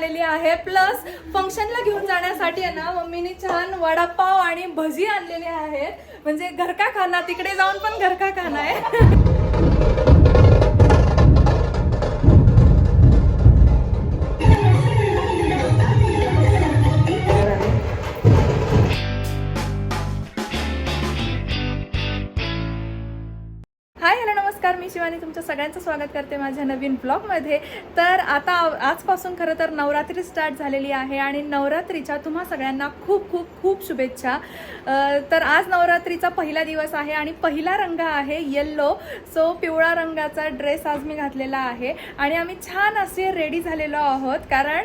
आलेली आहे. प्लस फंक्शनला घेऊन जाण्यासाठी आहे ना मम्मीने छान वडापाव आणि भजी आणलेले आहेत. म्हणजे घर का खाना तिकडे जाऊन पण घर का खाना आहे हाय हॅलो नमस्कार मी शिवानी तुमचं सगळ्यांचं स्वागत करते माझ्या नवीन ब्लॉगमध्ये. तर आता आजपासून खरं तर नवरात्री स्टार्ट झालेली आहे आणि नवरात्रीच्या तुम्हा सगळ्यांना खूप खूप खूप शुभेच्छा. तर आज नवरात्रीचा पहिला दिवस आहे आणि पहिला रंग आहे येल्लो सो पिवळा रंगाचा ड्रेस आज मी घातलेला आहे आणि आम्ही छान असे रेडी झालेलो आहोत कारण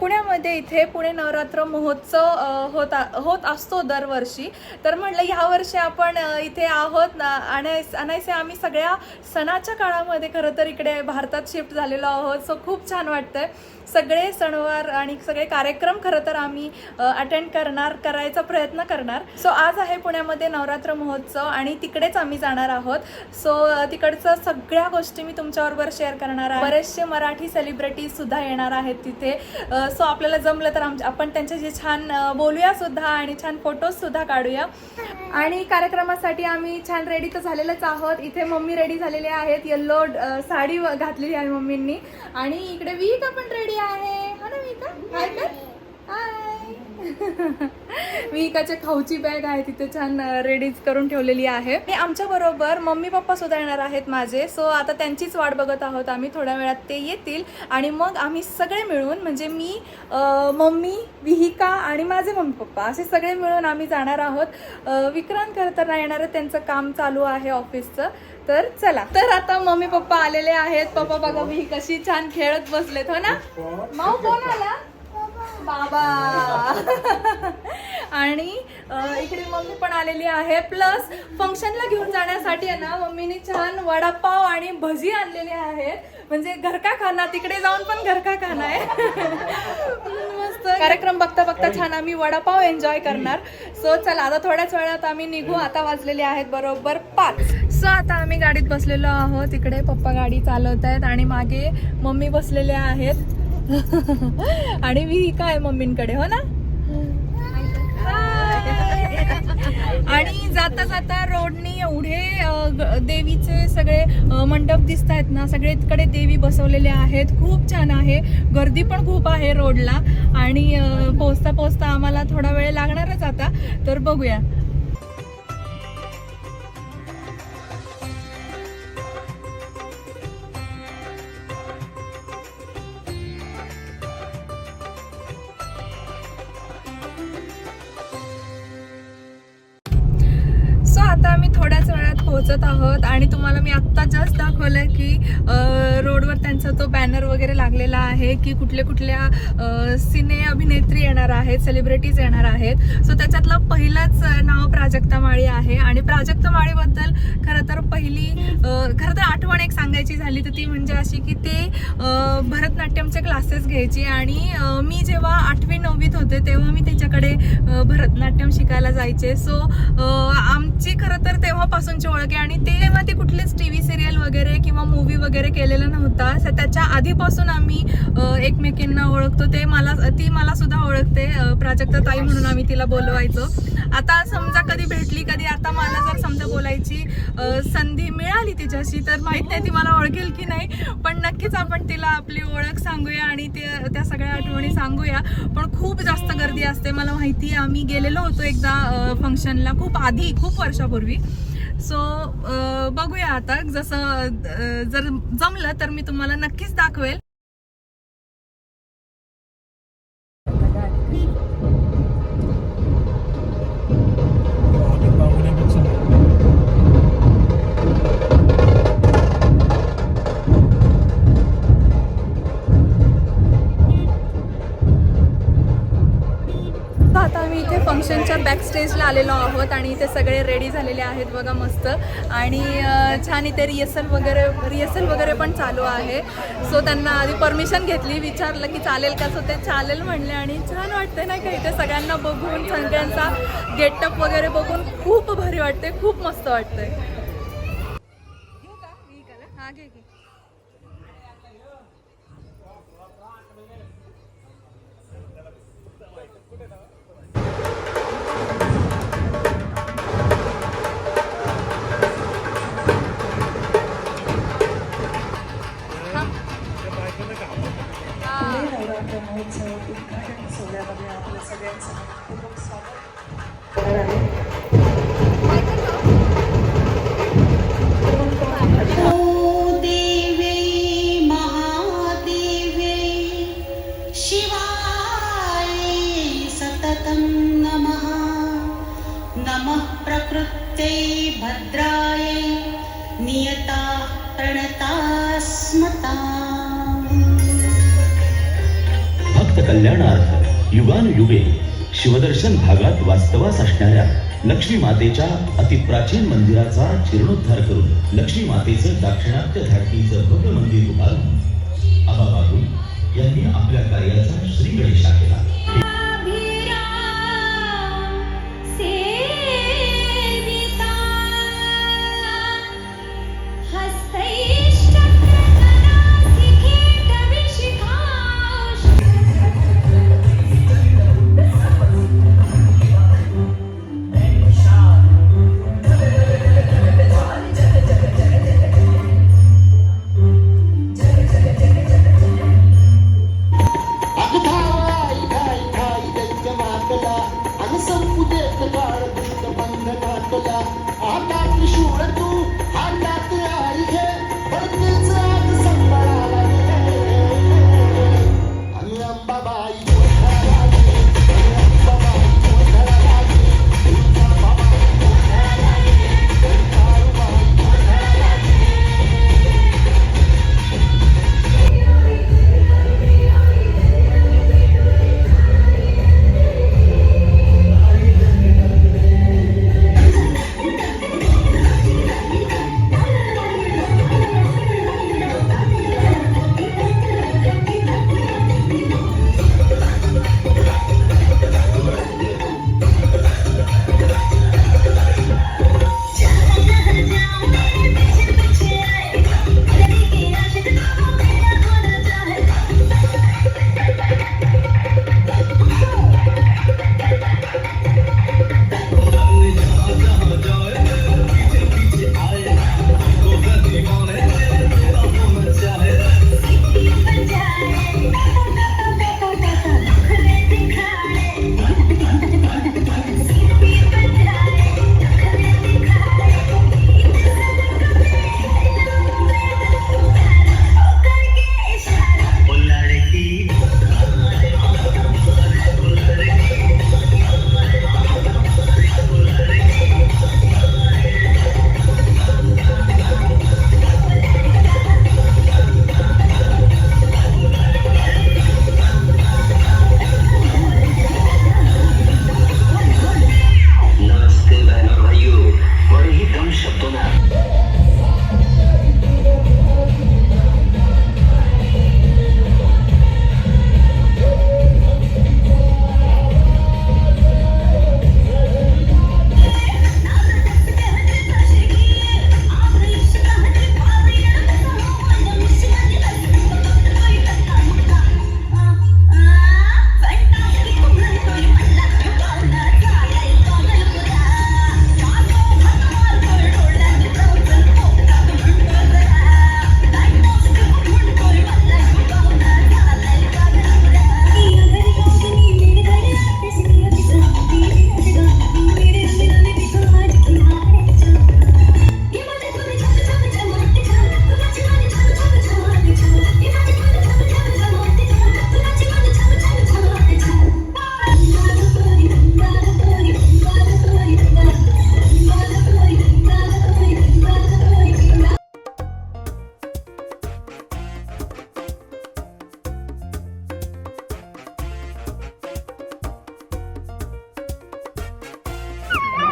पुण्यामध्ये इथे पुणे नवरात्र महोत्सव होता होत होत असतो दरवर्षी. तर म्हटलं ह्या वर्षी आपण इथे आहोत ना आणायस अनायसे आम्ही सगळ्या सणाच्या काळामध्ये खरं तर इकडे भारतात शिफ्ट झालेलो आहोत. सो खूप छान वाटतंय. सगळे सणवार आणि सगळे कार्यक्रम खरं तर आम्ही अटेंड करणार करायचा प्रयत्न करणार. सो आज आहे पुण्यामध्ये नवरात्र महोत्सव आणि तिकडेच आम्ही जाणार आहोत. सो तिकडचं सगळ्या गोष्टी मी तुमच्याबरोबर शेअर करणार आहे. बरेचसे मराठी सेलिब्रिटीज सुद्धा येणार आहेत तिथे. सो आपल्याला जमलं तर आमच्या आपण त्यांच्याशी छान बोलूया सुद्धा आणि छान फोटोज सुद्धा काढूया. आणि कार्यक्रमासाठी आम्ही छान रेडी तर झालेलंच आहोत. इथे मम्मी रेडी झालेले आहेत. येल्लो uh, साडी घातलेली आहे मम्मींनी. आणि इकडे विहिका पण रेडी आहे. हा ना विहिका हाय कर हाय विहिकाच्या खाऊची बॅग आहे तिथे छान रेडीज करून ठेवलेली आहे. आणि आमच्या बरोबर मम्मी पप्पा सुद्धा येणार आहेत माझे. सो आता त्यांचीच वाट बघत आहोत आम्ही. थोड्या वेळात ते येतील. आणि मग आम्ही सगळे मिळून म्हणजे मी मम्मी विहिका आणि माझे मम्मी पप्पा असे सगळे मिळून आम्ही जाणार आहोत. विक्रांत करताना येणार त्यांचं काम चालू आहे ऑफिसचं. तर चला. तर आता मम्मी पप्पा आलेले आहेत. पप्पा बघा मी कशी छान खेळत बसलेत हो ना? माऊ कोण आला? बाबा. आणि इकडे मम्मी पण आलेली आहे. प्लस फंक्शनला घेऊन जाण्यासाठी आहे ना मम्मीने छान वडापाव आणि भजी आणलेली आहेत. म्हणजे घर का खाना तिकडे जाऊन पण घर का खाना आहे मस्त. कार्यक्रम बघता बघता छान आम्ही वडापाव एन्जॉय करणार. सो चला आता थोड्याच वेळात आम्ही निघू. आता वाजलेले आहेत बरोबर पाच. सो आता आम्ही गाडीत बसलेलो आहोत. इकडे पप्पा गाडी चालवत आहेत आणि मागे मम्मी बसलेले आहेत. आणि मी काय मम्मींकडे हो ना? आणि जाता जाता रोडनी एवढे ग- देवीचे सगळे मंडप दिसत आहेत ना सगळीकडे देवी बसवलेले आहेत. खूप छान आहे. गर्दी पण खूप आहे रोडला. आणि पोचता पोहोचता आम्हाला थोडा वेळ लागणारच आता. तर बघूया. आहोत आणि तुम्हाला मी आत्ता जस्ट दाखवलं की रोडवर त्यांचा तो बॅनर वगैरे लागलेला आहे की कुठल्या कुठल्या सिने अभिनेत्री येणार आहेत सेलिब्रिटीज येणार आहेत. सो त्याच्यातलं पहिलंच नाव प्राजक्ता माळी आहे. आणि प्राजक्ता माळीबद्दल खरं तर पहिली खरं तर आठवण एक सांगायची झाली तर ती म्हणजे अशी की ते भरतनाट्यमचे क्लासेस घ्यायची. आणि मी जेव्हा आठवी नववीत होते तेव्हा मी त्याच्याकडे भरतनाट्यम शिकायला जायचे. सो आमची खरं तर तेव्हापासूनची ओळख आहे. आणि तेव्हा ते कुठलेच टी व्ही सिरियल वगैरे किंवा मूवी वगैरे केलेलं नव्हतं. So त्याच्या आधीपासून आम्ही एकमेकींना ओळखतो. ते मला ती मला सुद्धा ओळखते. प्राजक्ता ताई म्हणून आम्ही तिला बोलवायचो. आता समजा कधी भेटली कधी आता मला जर समजा बोलायची संधी मिळाली तिच्याशी तर माहीत नाही ती मला ओळखेल की नाही. पण नक्कीच आपण तिला आपली ओळख सांगूया आणि ते त्या सगळ्या आठवणी सांगूया. पण खूप जास्त गर्दी असते मला माहिती आहे. आम्ही गेलेलो होतो एकदा फंक्शनला खूप आधी खूप वर्षापूर्वी. सो uh, बघूया आता. जसं uh, जर जमलं तर मी तुम्हाला नक्कीच दाखवेल. आलेलो आहोत आणि इथे सगळे रेडी झालेले आहेत बघा मस्त. आणि छान इथे रिहर्सल वगैरे रिहर्सल वगैरे पण चालू आहे. सो त्यांना आधी परमिशन घेतली विचारलं की चालेल का? सो ते चालेल म्हणले आणि छान वाटते ना का इथे सगळ्यांना बघून सगळ्यांचा गेटअप वगैरे बघून खूप भारी वाटते खूप मस्त वाटतंय. कृत्यै भद्रायै नियता प्रणतास्मता भक्त कल्याणार्थ युगानुयुगे शिवदर्शन भागात वास्तवास असणाऱ्या लक्ष्मी मातेच्या अतिप्राचीन मंदिराचा जीर्णोद्धार करून लक्ष्मी मातेचं दाक्षिणात्य धाटणीचं भव्य मंदिर उभारून आबा बागुल यांनी आपल्या कार्याचा श्री गणेशा केला.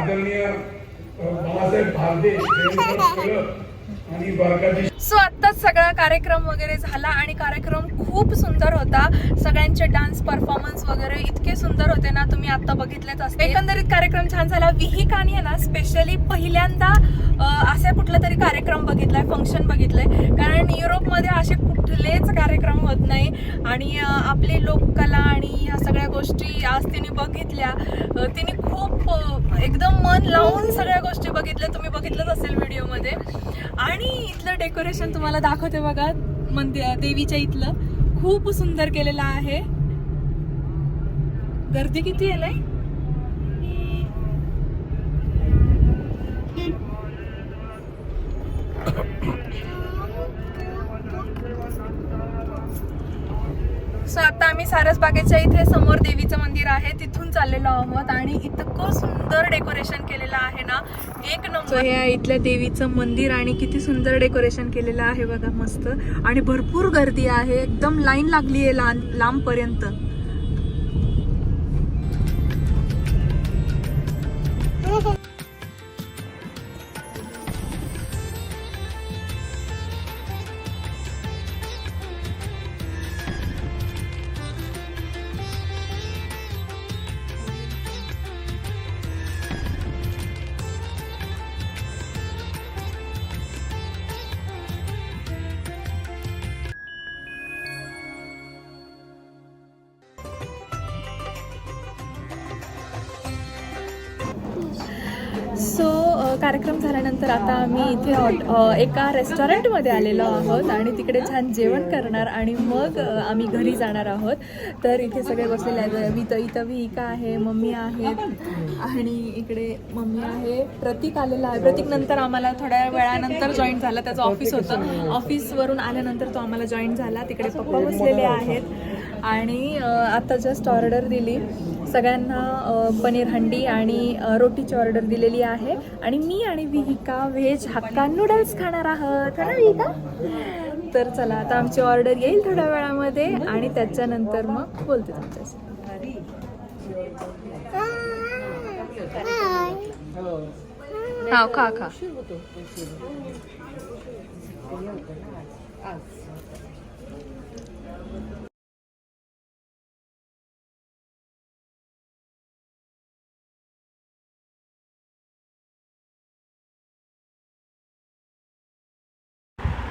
आदरणीय अ, बाळासाहेब भारदे आणि बारकाजी सो आत्ताच सगळा कार्यक्रम वगैरे झाला आणि कार्यक्रम खूप सुंदर होता. सगळ्यांचे डान्स परफॉर्मन्स वगैरे इतके सुंदर होते ना तुम्ही आता बघितलेच असते. एकंदरीत कार्यक्रम छान झाला. विही कानी आहे ना स्पेशली पहिल्यांदा असा कुठला तरी कार्यक्रम बघितलाय फंक्शन बघितलंय. कारण युरोपमध्ये असे कुठलेच कार्यक्रम होत नाही. आणि आपली लोककला आणि ह्या सगळ्या गोष्टी आज तिने बघितल्या. तिने खूप एकदम मन लावून सगळ्या गोष्टी बघितल्या. तुम्ही बघितलंच असेल व्हिडिओमध्ये. आणि इथलं डेकोरेशन तुम्हाला दाखवते बघा. मंदिर देवीच्या इथलं. खूप सुंदर केलेलं आहे. गर्दी किती आहे नाही? सो आता आम्ही सारसबागेच्या इथे समोर देवीचं मंदिर आहे तिथून चाललेलो आहोत आणि इतकं सुंदर डेकोरेशन केलेलं आहे ना एक नंबर. हे आहे इथल्या देवीचं मंदिर आणि किती सुंदर डेकोरेशन केलेलं आहे बघा मस्त. आणि भरपूर गर्दी आहे एकदम लाईन लागली आहे लांब लांबपर्यंत. कार्यक्रम झाल्यानंतर आता आम्ही इथे हॉट- एका रेस्टॉरंटमध्ये आलेलो आहोत आणि तिकडे छान जेवण करणार आणि मग आम्ही घरी जाणार आहोत. तर इथे सगळे बसलेले आहेत. मी तर इथं विहिका आहे मम्मी आहेत आणि इकडे मम्मी आहे. प्रतीक आलेला आहे. प्रतीक नंतर आम्हाला थोड्या वेळानंतर जॉईन झाला. त्याचं ऑफिस होतं. ऑफिसवरून आल्यानंतर तो आम्हाला जॉईन झाला. तिकडे पप्पा बसलेले आहेत. आणि आता जस्ट ऑर्डर दिली. सगळ्यांना पनीर हंडी आणि रोटीची ऑर्डर दिलेली आहे. आणि मी आणि विहिका व्हेज हक्का नूडल्स खाणार आहोत. है ना विहिका? तर चला आता आमची ऑर्डर येईल थोड्या वेळामध्ये आणि त्याच्यानंतर मग बोलते तुमच्याशी. हा खा खा.